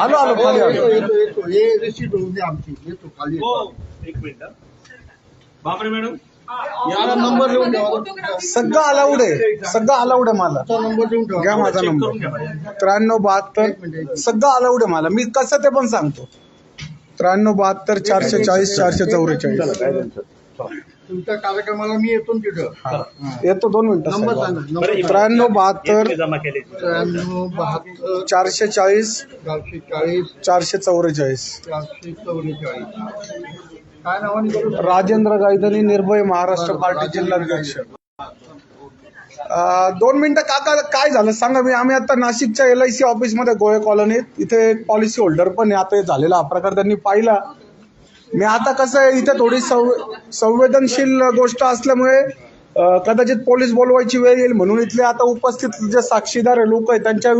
आलो आलो खाली आलो. येतो येतो हे रिसीट होऊन दे आमची. येतो खाली हो येतो. एक मिनिट बापरे मॅडम. याला नंबर लिहून ठेवा. सगळं अलाउड आहे सगळं अलाउड आहे मला. नंबर लिहून ठेवा. घ्या माझा नंबर. करून घ्या माझ्या. त्र्याण्णव बहात्तर. सगळं अलाउड आहे मला. मी कसं ते पण सांगतो. त्र्याण्णव बहात्तर चारशे चाळीस चारशे चौवेचाळीस. तुमच्या कार्यक्रमाला मी येतो तिथं. हा. येतो दोन मिनिटं. त्र्याण्णव बहात्तर इथे जमा केले. त्र्याण्णव बहात्तर चारशे चाळीस. चारशे चाळीस. चारशे चौवेचाळीस. चारशे चौवेचाळीस. काय नावाने करू राजेंद्र गायधनी निर्भय महाराष्ट्र पार्टी जिल्हाध्यक्ष. दोन मिनिटं काका काय झालं सांगा मी. आम्ही आता नाशिकच्या एल आय सी ऑफिसमध्ये गोळे कॉलनीत इथे एक पॉलिसी होल्डर पण आहे. आता हे झालेला हा प्रकार त्यांनी पाहिला. मी आता कसं आहे इथे थोडी संव संवेदनशील गोष्ट असल्यामुळे कदाचित पोलीस बोलवायची वेळ येईल म्हणून इथले आता उपस्थित जे साक्षीदार लोक आहेत त्यांच्या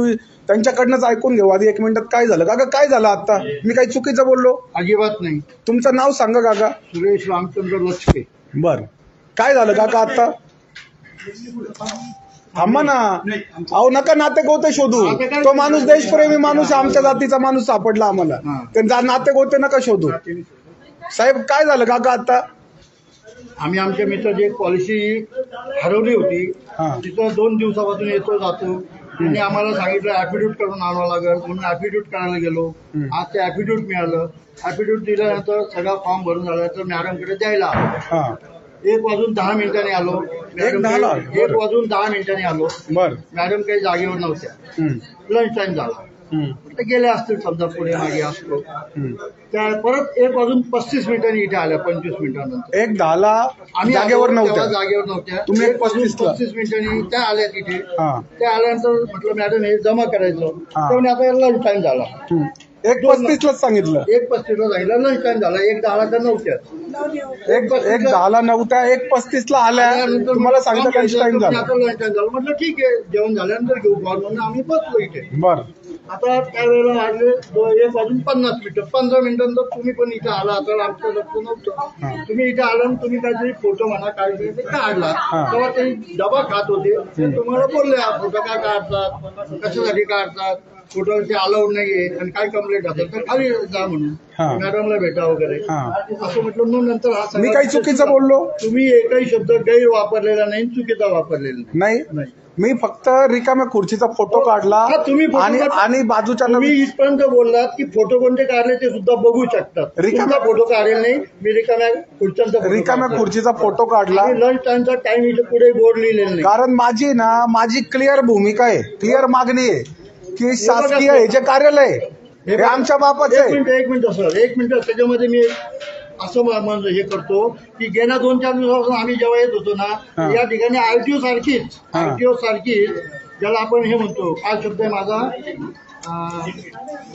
त्यांच्याकडनंच ऐकून घेऊ. आधी एक मिनिटात काय झालं? काका काय झालं आता? मी काही चुकीचं बोललो? अजिबात नाही. तुमचं नाव सांगा काका. सुरेश रामचंद्र लचके. बर. काय झालं काका आता? थांबा ना. अहो नका नाते गोते शोधू. तो माणूस देशप्रेमी माणूस आमच्या जातीचा माणूस सापडला आम्हाला. त्यांचा नाते गोते नका शोधू. साहेब काय झालं काका आता? आम्ही आमच्या मित्राची एक पॉलिसी हरवली होती हा. तिथं दोन दिवसापासून येतो जातो. त्यांनी आम्हाला सांगितलं ऍफिड्यूट करून आणावं लागेल. म्हणून ऍफिड्यूट करायला गेलो. हम्म. आज ते ऍफिड्यूट मिळालं. ऍफिड्यूट दिल्यानंतर सगळा फॉर्म भरून झाल्यानंतर मॅडमकडे द्यायला आलो. हा. एक वाजून दहा मिनिटांनी आलो. मॅडम दहाला? काही- एक वाजून दहा मिनिटांनी आलो. बर. मॅडम काही जागेवर नव्हत्या. हम्म, लंच टाइम झाला. हम्म, ते गेले असतील समजा पुढे मागे असतो. हम्म. त्या परत एक वाजून पस्तीस मिनिटांनी इथे आल्या पंचवीस मिनिटानंतर. एक दहाला आम्ही जागेवर आलो, तेव्हा नव्हत्या जागेवर नव्हत्या. तुम्ही एक एक वाजून 35 ला. पस्तीस मिनिटांनी त्या आल्या तिथे. हा. त्या आल्यानंतर म्हटलं मॅडम हे जमा करायचं. हा. तेव्हा आता लंच टाइम झाला. हम्म. एक पस्तीसलाच सांगितलं. एक पस्तीसला सांगितलं लंच टाइम झाला. एक दहाला तर नव्हत्या. एक एक दहाला नव्हत्या एक पस्तीसला आल्या. त्यानंतर तुम्हाला सांगितलं टाइम झाला? आता लंच टाइम झाला. म्हटलं ठीक आहे जेवण झाल्यानंतर घेऊ. फॉर्म म्हणून आम्ही बसलो इथे. बर. आता त्यावेळेला वाजले दो- एक वाजून पन्नास मिनिटं. पंधरा मिनिटांनंतर तुम्ही पण इथे आला. आता आमचं लक्ष नव्हतं. तुम्ही इथे आला तुम्ही काहीतरी फोटो म्हणा काढले ते काढला. तेव्हा ते डबा खात होते. ते तुम्हाला बोलले "हा फोटो काय काढतात? कशासाठी काढतात? फोटोवरती अलाउड नाहीये आणि काय कंप्लेंट जातात तर खाली जा म्हणून. मॅडमला भेटा वगैरे. हा. असं म्हटलं मग नंतर हा मी काही चुकीचं बोललो? तुम्ही एकही शब्द गैर वापरलेला नाही चुकीचा वापरलेला नाही. नाही. मी फक्त रिकाम्या खुर्चीचा फोटो काढला हा, तुम्ही फोटो आणि काढला. आणि बाजूच्या तुम्ही इथपर्यंत बोललात की फोटो कोणते काढले ते सुद्धा बघू शकतात. रिकाम्या- फोटो काढेल नाही मी रिकाम्या खुर्च्यांचा रिकाम्या. खुर्चीचा फोटो काढला. लंच टाइमचा टाइम इथे पुढे बोर्ड लिहिलेला नाही. कारण माझी ना माझी क्लिअर भूमिका आहे. क्लिअर मागणी आहे. की शासकीय हे जे कार्यालय आहे, हे आमच्या बापाचं एक आहे. मिनिट एक मिनिट सर एक मिनिट. त्याच्यामध्ये मी असं म- म्हणजे हे करतो की गेल्या दोन चार दिवसापासून आम्ही जेव्हा येत होतो हा. ना या ठिकाणी आरटीओ सारखीच हा. आरटीओ सारखीच ज्याला आपण हे म्हणतो काय शब्द आहे माझा?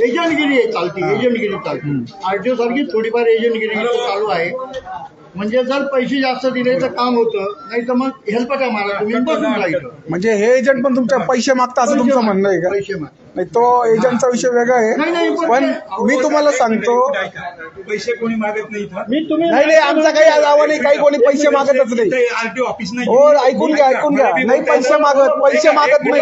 एजंटगिरी आहे चालती एजंटगिरी चालती. आरटीओ सारखी थोडीफार एजंटगिरी चालू आहे. म्हणजे जर पैसे जास्त दिले तर काम होतं नाही तर मग तुम्ही बसून जायचं म्हणजे हे एजंट पण तुमच्या पैसे मागता असं तुमचं म्हणणं आहे का? पैसे माग नाही तो एजंटचा विषय वेगळा नाही, आहे. नाही, पण मी तुम्हाला सांगतो पैसे कोणी मागत नाही तुम्ही नाही नाही आमचा काही दावा नाही काही कोणी पैसे मागतच नाही. आरटीओ ऑफिस नाही. हो ऐकून घ्या ऐकून घ्या. नाही पैसे मागत पैसे मागत नाही.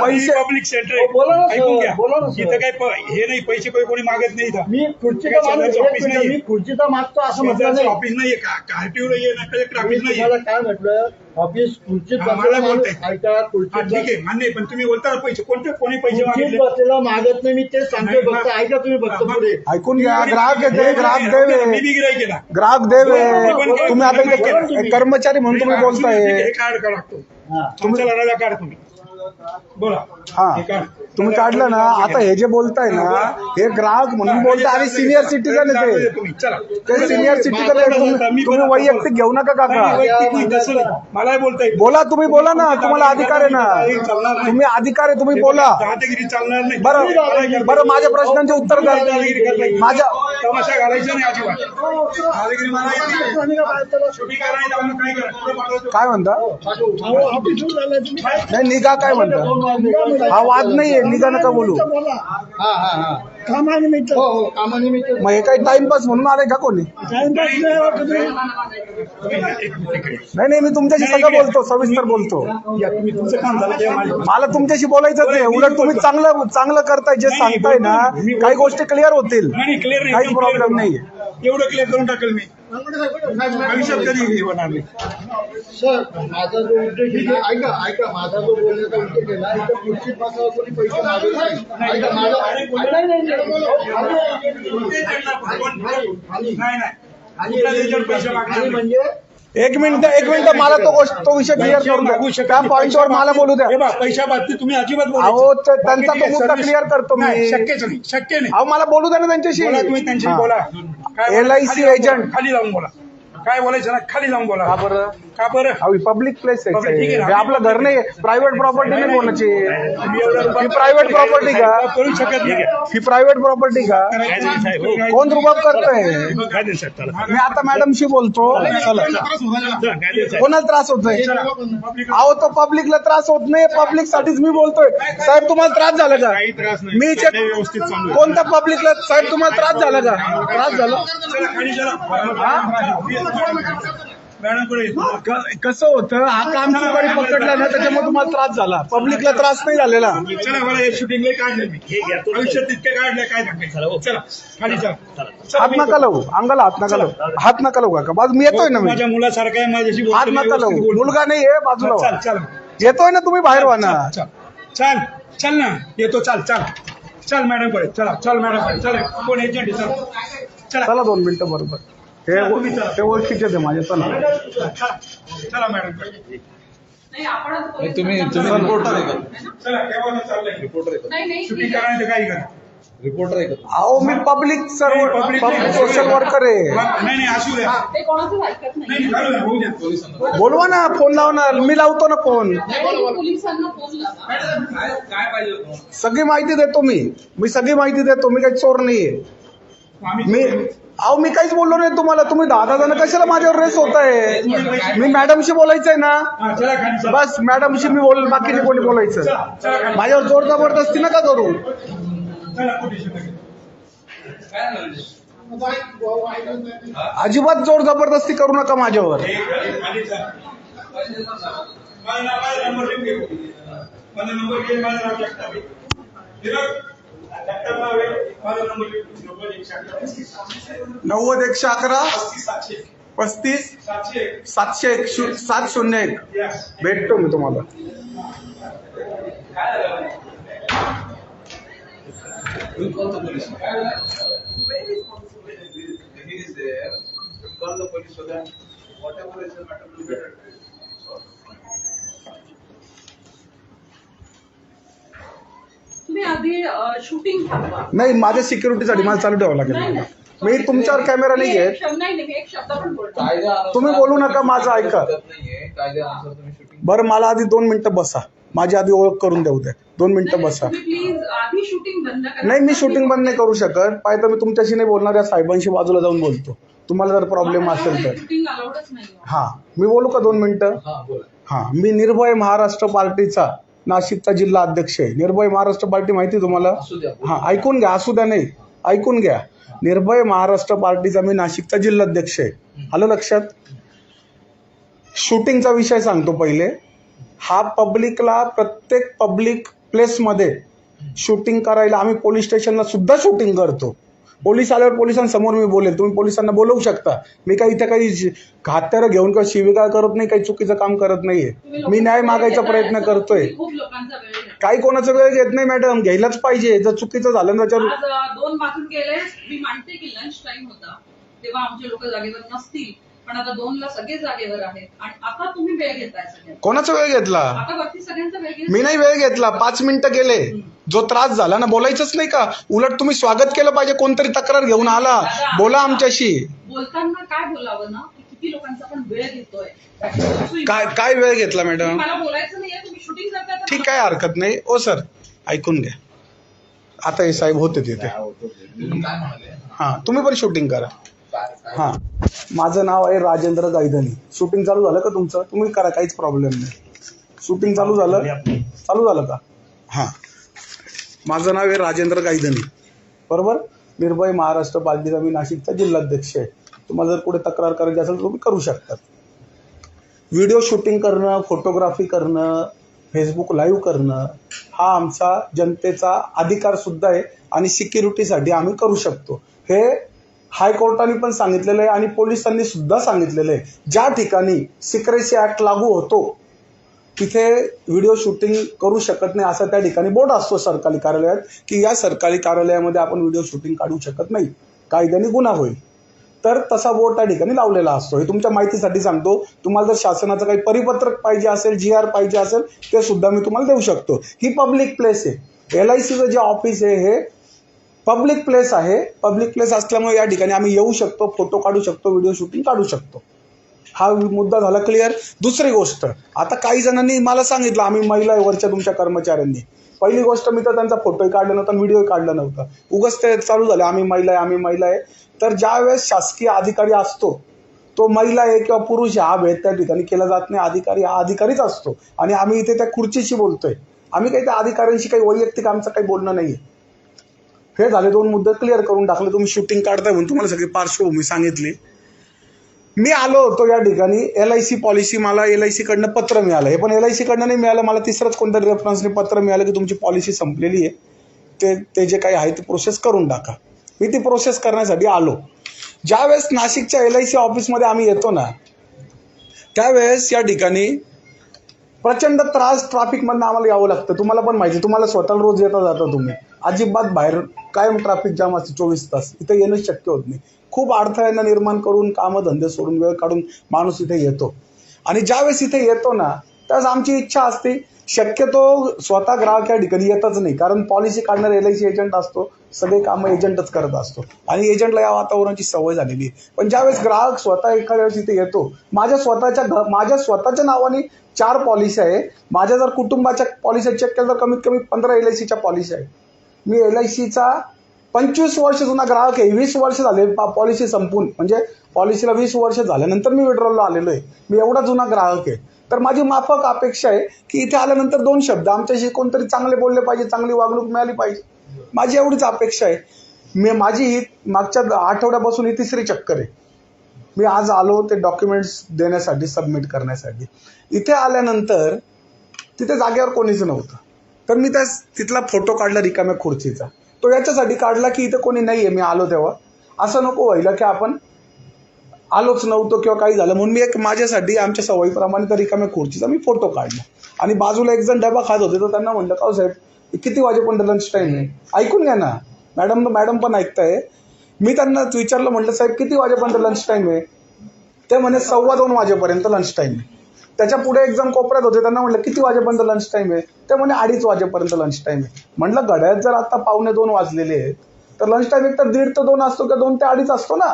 पैसे पब्लिक सेंटर हो, बोला. ऐकून घ्या. बोला. इथं काय हे नाही पैसे कोणी कोणी मागत नाही इथं. मी एक ऑफिस. मी खुर्चीचा मागतो असं म्हटलं नाही. ऑफिस नाहीये आरटीओ नाहीये ना कलेक्टर ऑफिस तुम्हाला काय म्हटलं? ऑफिस खुर्चीत हा, बसलेला मला माणूस बोलताय. ऐका हा खुर्चीत ठीक आहे मान्य आहे, पण तुम्ही बोलता ना पैसे कोणते कोणी पैसे खुर्चीत मागितले? बसलेला मागत नाही मी तेच सांगतोय नाही, फक्त मग- ऐका तुम्ही फक्त मग- पुढे. ऐकून घ्या ग्राहक येते ग्राहक मी देवे. बी गिराईक केला. ग्राहक देवे. तुम्ही आता बोला, बोला इथे तुम्ही. कर्मचारी म्हणून तुम्ही बोलताय. हे कार्ड काढा लागतो हा. तुमच्या लढायला काढ तुम्ही. हा. हे. तुम्ही काढलं ना आता हे जे बोलताय ना हे ग्राहक म्हणून बोलताय आणि सिनियर सिटीजन आहे ते. सिनियर सिटीजन आहे तुम्ही वैयक्तिक घेऊ नका काका. वैयक्तिक नाही, तसं नाही. मलाही बोलता येईल बोला तुम्ही बोला ना तुम्हाला अधिकार आहे ना. तुम्ही अधिकार आहे तुम्ही बोला. दादागिरी चालणार नाही. बरं बरं माझ्या प्रश्नांचे उत्तर द्या. माझ्या तमाशा घालायचा नाही अजिबात. मला काय म्हणता? हो, आलाय तुम्ही. नाही निघा काय म्हणता हा वाद नाहीये निघा नका बोलू? हा हा हा. कामानिमित्त. हो हो कामानिमित्त. मग हे काही टाइमपास म्हणून आले का कोणी? टाइमपास नाही तुम्ही? नाही नाही मी तुमच्याशी सगळं बोलतो सविस्तर बोलतो. या तुम्ही तुमचं काम झालं तेव्हा माझं मला तुमच्याशी बोलायचंच आहे. उलट तुम्ही चांगलं चांगलं करताय जे सांगताय ना काही गोष्टी क्लिअर होतील. नाही नाही काही clear प्रॉब्लेम करू. एवढं क्लिअर करून टाकेल मी. भविष्यात कधी हे होणार नाही. सर माझा जो उद्देश आहे ऐका ऐका माझा जो बोलण्याचा उद्देश आहे ना मात्र कोणी पैसे मागत नाही. ऐका माझा नाही, नाही, नाही. नाही नाही. आणि. म्हणजे एक मिनिट एक मिनिट मला तो गोष्ट तो विषय क्लिअर करून द्या त्या. पॉईंटवर मला बोलू द्या पैशा बाबतीत तुम्ही अजिबात. अहो, त्यांचा तो मुद्दा clear करतो मी. शक्यच नाही शक्य नाही अहो मला बोलू द्या ना त्यांच्याशी बोला तुम्ही त्यांच्याशी. बोला काय बोला? LIC खाली जाऊन बोला काय बोलायचं? ना खाली जाऊन बोला. का बरं? का बरं? अहो पब्लिक प्लेस Public, ठीक आहे. ना. हे आपलं घर नाही प्रायव्हेट प्रॉपर्टी नाही कोणाची. तुम्ही ही प्रायव्हेट प्रॉपर्टी का? करू शकत नाही ही प्रायव्हेट प्रॉपर्टी का? कोण रुबाब करतोय? मी आता मॅडमशी बोलतो. चला. कोणाला त्रास होत नाही अहो तो पब्लिकला त्रास होत नाही. पब्लिक साठीच मी बोलतोय. साहेब तुम्हाला त्रास झाला का? मी check- व्यवस्थित चालू आहे. कोणत्या पब्लिकला साहेब तुम्हाला त्रास झाला का? त्रास झाला? चला खाली चला. मॅडमकडे क- कसं होतं हा काम चुकारी पकडला ना त्याच्यामुळे तुम्हाला त्रास झाला. पब्लिकला त्रास नाही झालेला. चला मला हे शूटिंगला काढलं मी. आयुष्यात तितके काढले काय सांगायचं चला खाली चला चला, हात मी नका लावू अंगाला हात नका लावू. हात नका लावू का बाजू मी येतोय ना मी. माझ्या मुलासारखा आहे माझ्याशी बोलतो, हात मी नका व्यवस्थित लावू बोलतो. मुलगा नाहीये बाजूला चल व्हा. चल येतोय ना तुम्ही बाहेर व्हा ना. चल चल. चल ना. येतो चल चल. चल मॅडमकडे. चला चल मॅडमकडे. चल कोण एजंट आहे? चल. चला. चला दोन मिनिटं बरोबर. हे ते ओळखीचे ते माझे चला. चला मॅडमकडे नाही आपण तुम्ही तुम्ही रिपोर्टर आहे का? चला केव्हा चाललंय. रिपोर्टर आहे नाही नाही शूटिंग ठीक आहे. करायचं काही करा का? रिपोर्टर आहे का? अहो मी पब्लिक सर्व पब्लिक सोशल वर्कर आहे. असू द्या. बोलवा ना फोन लावणार मी लावतो ना फोन नाही, पोलिसांना फोन लावा. काय पाहिजे होतं? तुम्हाला? सगळी माहिती देतो मी. मी सगळी माहिती देतो. मी काही चोर नाहीये. मी अहो मी काहीच बोललो नाही तुम्हाला तुम्ही दहा दहा जण कशाला माझ्यावर रेस होत आहे मी मॅडमशी बोलायचंय ना हा, बस मॅडमशी मी बोल बाकीचे कोणी बोलायचं माझ्यावर जोर जबरदस्ती नका करू चला कुठे शूटिंग काय झालं? अजिबात जोर जबरदस्ती करू नका माझ्यावर नंबर नव्वद एकशे अकरा. पस्तीस सातशे एक. सात शून्य एक. भेटतो मी तुम्हाला You call the police. So that whatever is the matter will be better. तुम्ही आधी शूटिंग थांबवा. नाही माझ्या सिक्युरिटीसाठी मला चालू ठेवावं नाही, लागेल. नाही. मी तुमच्यावर कॅमेरा नाही मी एक घेत. शब्द- नाही नाही, मी एक शब्द पण बोलतो. कायद्यानुसार तुम्ही बोलू नका, माझं ऐका. हरकत नाहीये कायद्यानुसार तुम्ही शूटिंग बरं मला आधी दोन मिनिटं बसा. माझी आधी ओळख करून देऊ द्या. दोन मिनिटं बसा. तुम्ही प्लीज आधी शूटिंग बंद करा. नाही मी शूटिंग बंद नाही करू शकत. पाहिजे मी तुमच्याशी नाही बोलणार या साहेबांशी बाजूला जाऊन बोलतो. तुम्हाला जर प्रॉब्लेम असेल तर. शूटिंग अलाउडच नाही हा. मी बोलू का दोन मिनिटं? हा बोला. हा. मी निर्भय महाराष्ट्र पार्टीचा नाशिकचा जिल्हा अध्यक्ष आहे. निर्भय महाराष्ट्र पार्टी माहिती तुम्हाला? हा ऐकून घ्या. असू द्या नाही. ऐकून घ्या. निर्भय महाराष्ट्र पार्टीचा मी नाशिकचा जिल्हाध्यक्ष आहे. आलं लक्षात? शूटिंगचा विषय सांगतो पहिले. हा पब्लिकला प्रत्येक पब्लिक प्लेसमध्ये शूटिंग करायला आम्ही पोलीस स्टेशनला सुद्धा शूटिंग करतो. पोलीस आल्यावर पोलिसांसमोर मी बोलेल. तुम्ही पोलिसांना बोलवू शकता. मी काही इथे काही हत्यारं घेऊन किंवा शिविका करत नाही काही चुकीचं काम करत नाहीये. मी न्याय मागायचा प्रयत्न. करतोय. काही कोणाचा वेळ घेत नाही मॅडम. घ्यायलाच पाहिजे. जर चुकीचं झालं ना त्याच्यावर दोन वाजून गेले मी मानते की लंच टाइम होता. तेव्हा आमचे लोक जागेवर नसतील. पण आता दोनला सगळे जागेवर आहेत. आणि आता तुम्ही वेळ घेताय सगळ्यांचा. कोणाचा वेळ घेतला? आता वरती सगळ्यांचा वेळ घेत मी नाही वेळ घेतला. पाच मिनिटं गेले. जो त्रास झाला ना बोलायचंच नाही का? उलट तुम्ही स्वागत केलं पाहिजे कोणतरी तक्रार घेऊन आला. बोला आमच्याशी. बोलताना काय बोलावं ना? की किती लोकांचा पण वेळ घेतोय. काय काय वेळ घेतला मॅडम मला बोलायचं नाहीये तुम्ही शूटिंग करताय तर ठीक आहे हरकत नाही. ओ सर ऐकून घ्या. आता हे साहेब होते तिथे. काय म्हणाले हा तुम्ही पण शूटिंग करा. काय काय हा. माझं नाव आहे राजेंद्र गायधनी. शूटिंग चालू झालं का तुमचं? तुम्ही करा काहीच प्रॉब्लेम नाही. शूटिंग चालू झालं? चालू झालं का? हां. माझं नाव आहे राजेंद्र गायधनी. बरोबर? निर्भय महाराष्ट्र पालिकेचा मी नाशिकचा जिल्हाध्यक्ष आहे. तुम्हाला जर कुठे तक्रार करायची असेल तर तुम्ही करू शकतात व्हिडिओ शूटिंग करणं फोटोग्राफी करणं फेसबुक लाईव्ह करणं हा आमचा जनतेचा अधिकार सुद्धा आहे आणि सिक्युरिटीसाठी आम्ही करू शकतो. हे हायकोर्टाने पण सांगितलेलं आहे आणि पोलिसांनी सुद्धा सांगितलेलं आहे. ज्या ठिकाणी सिक्रेसी ऍक्ट लागू होतो तिथे व्हिडिओ शूटिंग करू शकत नाही असं त्या ठिकाणी बोर्ड असतो सरकारी कार्यालयात की या सरकारी कार्यालयामध्ये आपण व्हिडिओ शूटिंग काढू शकत नाही. कायद्याने गुन्हा होईल. तर तसा बोर्ड त्या ठिकाणी लावलेला असतो. हे तुमच्या माहितीसाठी सांगतो. तुम्हाला जर शासनाचं काही परिपत्रक पाहिजे असेल जी आर पाहिजे असेल ते सुद्धा मी तुम्हाला देऊ शकतो. ही पब्लिक प्लेस आहे. एल आय सीचं जे ऑफिस आहे हे पब्लिक प्लेस आहे. पब्लिक प्लेस असल्यामुळे या ठिकाणी आम्ही येऊ शकतो फोटो काढू शकतो व्हिडिओ शूटिंग काढू शकतो. हा मुद्दा झाला क्लिअर दुसरी गोष्ट आता काही जणांनी मला सांगितलं आम्ही महिला आहे वरच्या तुमच्या कर्मचाऱ्यांनी. पहिली गोष्ट मी तर त्यांचा फोटोही काढला नव्हता व्हिडिओ काढला नव्हता. उगच ते चालू झाले आम्ही महिला आहे आम्ही महिला आहे. तर ज्या वेळेस शासकीय अधिकारी असतो तो महिला आहे किंवा पुरुष आहे हा भेद त्या ठिकाणी केला जात नाही. अधिकारी हा अधिकारीच असतो. आणि आम्ही इथे त्या खुर्चीशी बोलतोय. आम्ही काही त्या अधिकाऱ्यांशी काही वैयक्तिक आमचं काही बोलणं नाही आहे हे झाले दोन मुद्दे क्लिअर करून टाकले. तुम्ही शूटिंग काढताय म्हणून तुम्हाला सगळी पार्श्वभूमी सांगितली. मी आलो होतो या ठिकाणी. एल आय सी पॉलिसी मला एल आय कडनं पत्र मिळालं. हे पण एल आय कडनं नाही मिळालं. मला तिसरंच कोणतरी रेफरन्सने पत्र मिळालं की तुमची पॉलिसी संपलेली आहे. ते ते जे काही आहे ते प्रोसेस करून टाका. मी ती प्रोसेस करण्यासाठी आलो. ज्यावेळेस नाशिकच्या एल आय सी ऑफिसमध्ये आम्ही येतो ना त्यावेळेस या ठिकाणी प्रचंड त्रास ट्रॅफिकमधनं आम्हाला यावं लागतं. तुम्हाला पण माहिती तुम्हाला स्वतःला रोज येता जाता तुम्ही. अजिबात बाहेर कायम ट्रॅफिक जाम असते चोवीस तास. इथे येणं शक्य होत नाही. खूप अडथळ्यांना निर्माण करून कामं धंदे सोडून वेळ काढून माणूस इथे येतो. आणि ज्यावेळेस इथे येतो ना त्यावेळेस आमची इच्छा असते. शक्यतो स्वतः ग्राहक या ठिकाणी येतच नाही. कारण पॉलिसी काढणारा एल आय सी एजंट असतो. सगळे कामं एजंटच करत असतो. आणि एजंटला या वातावरणाची सवय झालेली आहे. पण ज्यावेळेस ग्राहक स्वतः एखाद्या वेळेस इथे येतो माझ्या स्वतःच्या घ माझ्या स्वतःच्या नावाने चार पॉलिसी आहे. माझ्या जर कुटुंबाच्या पॉलिसी चेक केल्या तर कमीत कमी पंधरा एल आय सीच्या पॉलिसी आहे मी एल आय सीचा पंचवीस वर्ष जुना ग्राहक आहे. वीस वर्ष झाले पॉलिसी संपून. म्हणजे पॉलिसीला वीस वर्ष झाल्यानंतर मी विड्रॉलला आलेलो आहे. मी एवढा जुना ग्राहक आहे. तर माझी माफक अपेक्षा आहे की इथे आल्यानंतर दोन शब्द. आमच्याशी कोणतरी चांगले बोलले पाहिजे चांगली वागणूक मिळाली पाहिजे. माझी एवढीच अपेक्षा आहे. मी माझी ही मागच्या आठवड्यापासून ही तिसरी चक्कर आहे. मी आज आलो ते डॉक्युमेंट्स देण्यासाठी सबमिट करण्यासाठी. इथे आल्यानंतर तिथे जागेवर कोणीच नव्हतं. तर मी त्या तिथला फोटो काढला रिकाम्या खुर्चीचा. तो याच्यासाठी काढला की इथं कोणी नाही आहे मी आलो तेव्हा. असं नको व्हायला की आपण आलोच नव्हतो किंवा काही झालं. म्हणून मी एक माझ्यासाठी आमच्या सवयीप्रमाणे त्या रिकाम्या खुर्चीचा मी फोटो काढला. आणि बाजूला एक जण डबा खात होते तर त्यांना म्हणलं का साहेब किती वाजेपर्यंत लंच टाईम आहे? ऐकून घ्या ना. मॅडम मॅडम पण ऐकताय. मी त्यांना विचारलं म्हटलं साहेब किती वाजेपर्यंत लंच टाईम आहे? ते म्हणे सव्वा दोन वाजेपर्यंत लंच टाईम आहे. त्याच्या पुढे एक कोपऱ्यात होते त्यांना म्हटलं किती वाजेपर्यंत लंच टाईम आहे? ते म्हणे अडीच वाजेपर्यंत लंच टाईम आहे. म्हटलं घड्यात जर आता पावणे दोन वाजलेले आहेत तर लंच टाईम एक तर दीड ते दोन असतो किंवा दोन ते अडीच असतो ना?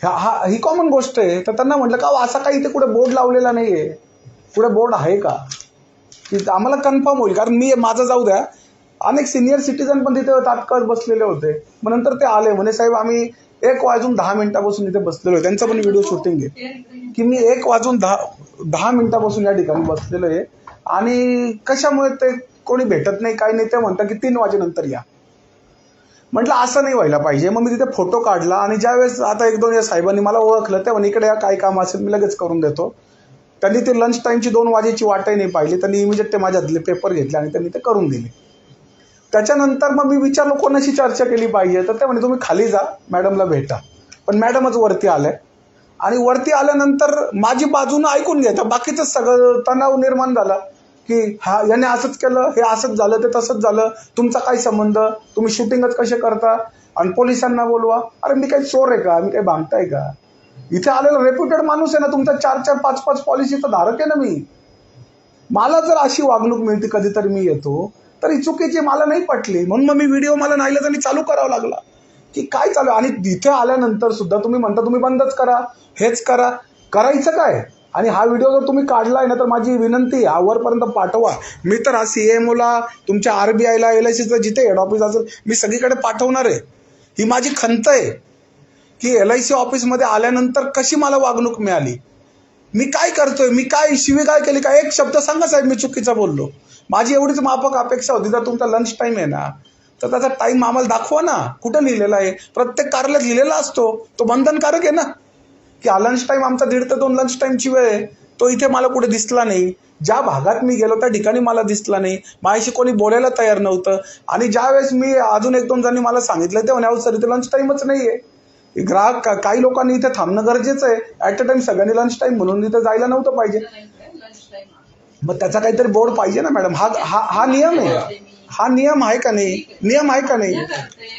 ह्या हा ही कॉमन गोष्ट आहे. तर त्यांना म्हटलं का हो, असा काही इथे कुठे बोर्ड लावलेला नाही आहे कुठे बोर्ड आहे का? की आम्हाला कन्फर्म होईल कारण मी माझं जाऊ द्या. अनेक सिनियर सिटीजन पण तिथे तात्काळ बसलेले होते. मग नंतर ते आले. म्हणे साहेब आम्ही एक वाजून दहा मिनिटापासून इथे बसलेलो त्यांचं पण व्हिडिओ शूटिंग आहे. की मी एक वाजून दहा दहा मिनिटापासून या ठिकाणी बसलेलो आहे. आणि कशामुळे ते कोणी भेटत नाही काही नाही ते म्हणतात की तीन वाजेनंतर या. म्हटलं असं नाही व्हायला पाहिजे. मग मी तिथे फोटो काढला आणि ज्यावेळेस आता एक दोन या साहेबांनी मला ओळखलं तेव्हा इकडे या काय काम असेल मी लगेच करून देतो. त्यांनी ते लंच टाईमची दोन वाजेची वाटही नाही पाहिली. त्यांनी इमिजिएट ते माझ्यातले पेपर घेतले आणि त्यांनी ते करून दिले. त्याच्यानंतर मग मी विचारलो कोणाशी चर्चा केली पाहिजे? तर ते म्हणे तुम्ही खाली जा मॅडमला भेटा. पण मॅडमच वरती आल्या आणि वरती आल्यानंतर माझी बाजूनं ऐकून घ्यायचं बाकीचं सगळं तणाव निर्माण झाला की हा याने असंच केलं हे असंच झालं ते तसंच झालं. तुमचा काय संबंध? तुम्ही शूटिंगच कसे करता? आणि पोलिसांना बोलवा. अरे मी काही चोर आहे का? मी काही भांगताय का? इथे आलेला रेप्युटेड माणूस आहे ना तुमचा चार चार पाच पाच पॉलिसीचा धारक आहे ना मी. मला जर अशी वागणूक मिळते कधीतरी मी येतो तर ही चुकीची मला नाही पटली. म्हणून मग मी व्हिडिओ मला नाही आणि चालू करावा लागला. की काय चालू आहे? आणि तिथे आल्यानंतर सुद्धा तुम्ही म्हणता तुम्ही बंदच करा हेच करा. करायचं काय? आणि हा व्हिडिओ जर तुम्ही काढलाय ना तर माझी विनंती आहे वरपर्यंत पाठवा. मी तर हा सी एम ओला तुमच्या आर बी आयला एल आय सीचं जिथे हेड ऑफिस असेल मी सगळीकडे पाठवणार आहे. ही माझी खंत आहे. की एल आय सी ऑफिसमध्ये आल्यानंतर कशी मला वागणूक मिळाली? मी काय करतोय? मी काय शिवी काय केली? काय? एक शब्द सांगा साहेब मी चुकीचा बोललो. माझी एवढीच माफक अपेक्षा होती. जर तुमचा लंच टाईम आहे ना तर त्याचा टाईम आम्हाला दाखवा ना. कुठं लिहिलेला आहे? प्रत्येक कार्यालयात लिहिलेला असतो. तो बंधनकारक आहे ना. की हा लंच टाईम आमचा दीड ते दोन लंच टाईमची वेळ आहे. तो इथे मला कुठे दिसला नाही. ज्या भागात मी गेलो त्या ठिकाणी मला दिसला नाही. माझ्याशी कोणी बोलायला तयार नव्हतं. आणि ज्यावेळेस मी अजून एक दोन जणांनी मला सांगितलं ते नाही सर इथे लंच टाईमच नाही आहे ग्राहक का- काही लोकांनी इथे थांबणं गरजेचं आहे. ॲट अ टाइम सगळ्यांनी लंच टाईम म्हणून इथे जायला नव्हतं पाहिजे. मग त्याचा काहीतरी बोर्ड पाहिजे ना मॅडम? हा हा हा नियम आहे. हा नियम आहे का नाही? नियम आहे का नाही?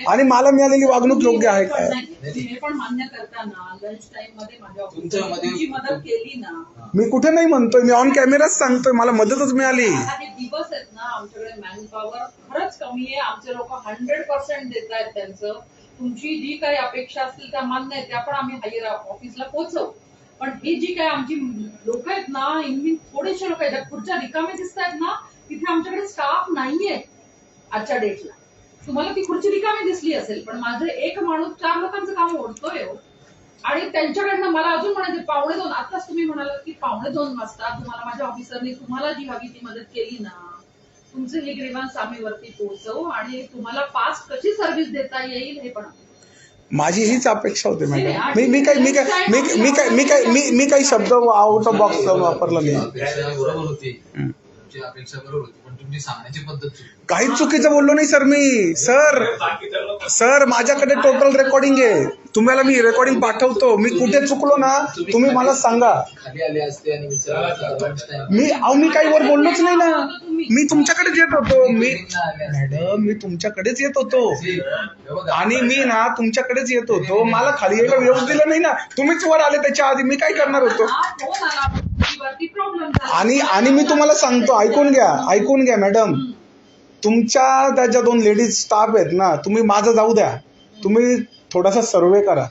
आणि मला मिळालेली वागणूक योग्य आहे का पण मान्य करताना लंच टाइममध्ये माझ्या तुमच्या ऑफिसमध्ये मध्ये- तुमची मदत केली ना. मी कुठे नाही म्हणतोय मी ऑन कॅमेराच सांगतोय मला मदतच मिळाली. हे दिवस आहेत ना आमच्याकडे मॅन पॉवर खरंच कमी आहे. आमचे लोक हंड्रेड पर्सेंट देत आहेत त्यांचं. तुमची जी काही अपेक्षा असतील त्या मान्य आहेत त्या पण आम्ही हायर ऑफिसला पोहोचवू. पण ही जी काही आमची लोक आहेत ना इनमिन थोडेसे लोक आहेत. खुर्च्या रिकामे दिसत आहेत ना तिथे आमच्याकडे स्टाफ नाहीये. आजच्या डेटला. तुम्हाला ती खुर्ची रिकामी दिसली असेल पण माझं एक माणूस चार लोकांचं काम ओढतोय हो. आणि त्यांच्याकडनं मला अजून म्हणायचे पावणे दोन आताच तुम्ही म्हणालात की पावणे दोन वाजता तुम्हाला माझ्या ऑफिसरने तुम्हाला जी हवी ती मदत केली ना तुमचे हे ग्रीवांस आम्ही वरती पोहोचवू आणि तुम्हाला फास्ट कशी सर्व्हिस देता येईल हे पण माझी हीच अपेक्षा होती मॅडम. मी मी काय मी काय मी मी काय मी काय मी मी काही शब्द आउट ऑफ बॉक्स वापरला नाही. अपेक्षा बरोबर होती. तुमची अपेक्षा बरोबर होती पण तुमची सांगण्याची पद्धत काहीच चुकीचं बोललो नाही सर मी. सर सर माझ्याकडे टोटल रेकॉर्डिंग आहे. तुम्हाला मी रेकॉर्डिंग पाठवतो. मी कुठे चुकलो ना तुम्ही मला सांगा. मी अहो मी काही वर बोललोच नाही ना. मी तुमच्याकडेच येत होतो. मी मॅडम मी तुमच्याकडेच येत होतो. आणि मी ना तुमच्याकडेच येत होतो. मला खाली यायला येऊच दिलं नाही ना. तुम्हीच वर आले त्याच्या आधी. मी काय करणार होतो? हा आणि आणि मी तुम्हाला सांगतो. ऐकून घ्या. ऐकून घ्या मॅडम. तुमच्या त्या ज्या दोन लेडीज स्टाफ आहेत ना तुम्ही माझं जाऊ द्या. तुम्ही थोडासा सर्वे करा.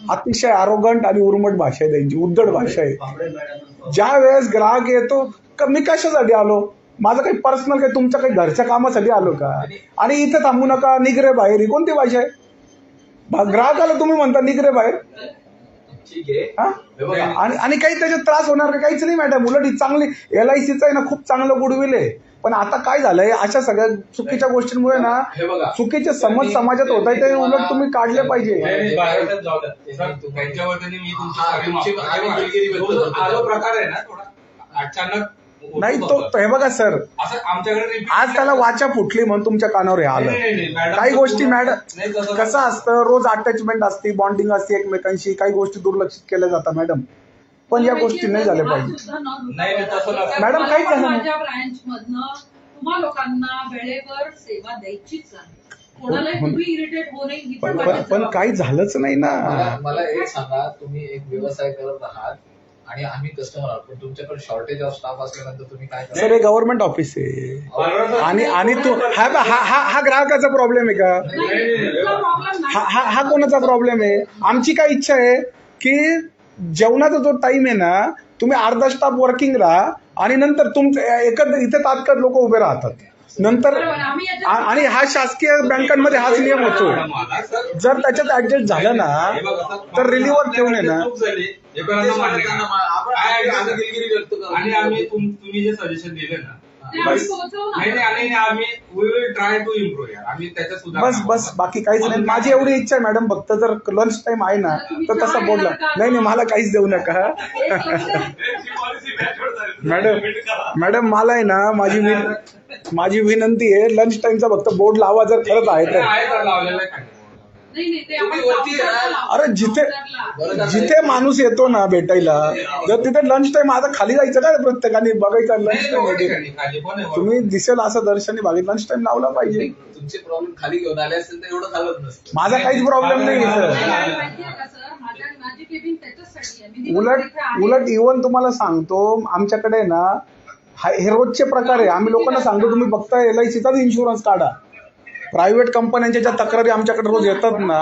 अतिशय आरोगंट आणि उर्मट भाषा आहे त्यांची उद्धट भाषा आहे. ज्या वेळेस ग्राहक येतो का मी कशासाठी आलो? माझं काही पर्सनल काही तुमच्या काही घरच्या कामासाठी आलो का? आणि इथे थांबू नका निगरे बाहेर. ही कोणती भाषा आहे? ग्राहकाला तुम्ही म्हणता निगरे बाहेर. आणि आणि काही त्याच्यात त्रास होणार का? काहीच नाही मॅडम उलट ही चांगली एल आय सीचं आहे ना खूप चांगलं गुडविल आहे. पण आता काय झालंय अशा सगळ्या चुकीच्या गोष्टींमुळे ना हे बघा. चुकीचे समज समाजात होत आहे ते उलट तुम्ही काढले पाहिजे. प्रकार आहे ना अचानक नाही तो हे बघा सर. असं आमच्याकडे repeat आज त्याला वाचा फुटली म्हणून तुमच्या कानावर हे आलं. काही गोष्टी मॅडम कसं असतं रोज अटॅचमेंट असते बॉन्डिंग असते एकमेकांशी काही गोष्टी दुर्लक्षित केल्या जातात मॅडम. पण या गोष्टी नाही झाल्या पाहिजे नाही, नाही, तसं नसतं. मॅडम, काही झालं नाही. माझ्या ब्रँच मधनं तुम्हा लोकांना वेळेवर सेवा द्यायचीच आहे कोणालाही पण- तुम्ही इरिटेट होऊ नये ही पण पण पण माझी पण जबाबदारी. काही झालंच नाही ना मला एक सांगा तुम्ही एक व्यवसाय करत आहात आणि आम्ही कस्टमर आहोत पण तुमच्याकडे शॉर्टेज ऑफ स्टाफ असल्यानंतर तुम्ही काय सर हे गव्हर्नमेंट ऑफिस आहे आणि आणि तू हा हा हा हा ग्राहकाचा प्रॉब्लेम आहे का नाही, तुमचा problem नाही. हा हा हा कोणाचा प्रॉब्लेम आहे आमची काय इच्छा आहे की जेवणाचा जो टाइम आहे ना तुम्ही अर्धा स्टाफ वर्किंग राहा आणि नंतर तुमचं एकत्र इथे तात्काळ लोक उभे राहतात. नंतर आणि हा शासकीय बँकांमध्ये हाच नियम होतो. जर त्याच्यात ऍडजस्ट झालं ना तर रिलीवर ठेवून ना. आणि आम्ही तुम- तुम्ही जे सजेशन दिले ना ते आम्ही पोहोचवू ना. नाही नाही आणि आम्ही we will try to improve यार आम्ही त्याच्या सुधारणा बस बस. बाकी काहीच नाही माझी एवढी इच्छा आहे मॅडम फक्त जर लंच टाइम आहे ना तर तसं बोलला नाही नाही मला काहीच देऊ नका. मॅडम. मॅडम मला आहे ना माझी विन माझी विनंती आहे लंच टाइमचा फक्त बोर्ड लावा जर खरंच आहे तर अरे जिथे-. जिथे माणूस येतो ना भेटायला जर तिथे लंच टाइम आता खाली जायचं का प्रत्येकाने? बघायचं लंच टाइम. तुम्ही दिसेल असं दर्शनी बागेत लंच टाइम लावला पाहिजे. तुमचे प्रॉब्लेम खाली घेऊन आले असतील तर एवढं झालंच नसतं. माझा काहीच प्रॉब्लेम नाही सर काय उलट. उलट इव्हन तुम्हाला सांगतो आमच्याकडे ना हा- हे रोजचे प्रकार आहे. आम्ही लोकांना सांगतो तुम्ही फक्त एल आय सीचाच इन्शुरन्स काढा. प्रायव्हेट कंपन्यांच्या ज्या तक्रारी आमच्याकडे रोज येतात ना.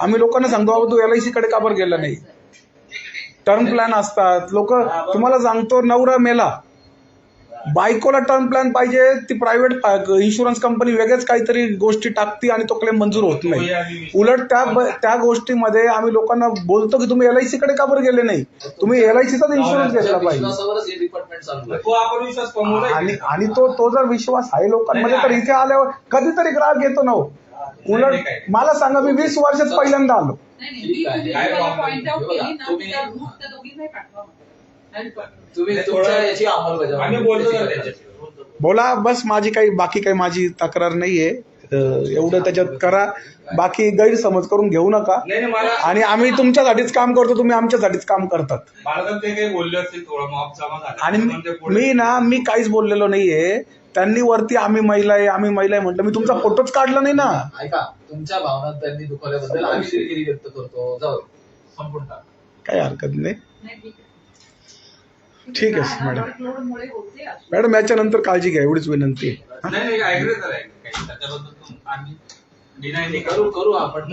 आम्ही लोकांना सांगतो बाबा तू एल आय सी कडे का बरं गेला नाही? टर्म प्लॅन असतात. लोक तुम्हाला सांगतो नवरा मेला. बायकोला टर्म प्लॅन पाहिजे ती प्रायव्हेट इन्शुरन्स कंपनी वेगळेच काहीतरी गोष्टी टाकते आणि तो क्लेम मंजूर होत नाही. उलट त्या त्या गोष्टीमध्ये आम्ही लोकांना बोलतो की तुम्ही एल आयकडे का बरं गेले नाही? तुम्ही एल आय सीचाच इन्शुरन्स घेतला पाहिजे. विश्वासावरच हे डिपार्टमेंट चालू आहे. तो आपण विश्वास कमवला आणि आणि तो तो जर विश्वास आहे लोकांमध्ये तर इथे आल्यावर कधीतरी ग्राहक येतो ना हो. उलट मला सांगा मी वीस वर्षात पहिल्यांदा आलो. तुम्ही काय तुमच्या याची अंमलबजावणी. बोला बस माझी काही बाकी काही माझी तक्रार नाहीये. एवढं त्याच्यात करा. बाकी गैरसमज करून घेऊ नका. नाही नाही मला आणि आम्ही तुमच्यासाठीच काम करतो तुम्ही आमच्यासाठीच काम करतात. आणि मी ना मी काहीच बोललेलो नाहीये. त्यांनी वरती आम्ही महिला आहे आम्ही महिला आहे म्हटलं मी तुमचा फोटोच काढला नाही ना. ऐका तुमच्या भावना त्यांनी दुखावल्याबद्दल आम्ही व्यक्त करतो. जाऊ. संपूर्ण. काही हरकत नाही. नाही, ठीक आहे. मॅडम. मॅडम याच्या नंतर काळजी घ्या एवढीच विनंती आहे. करू करू आपण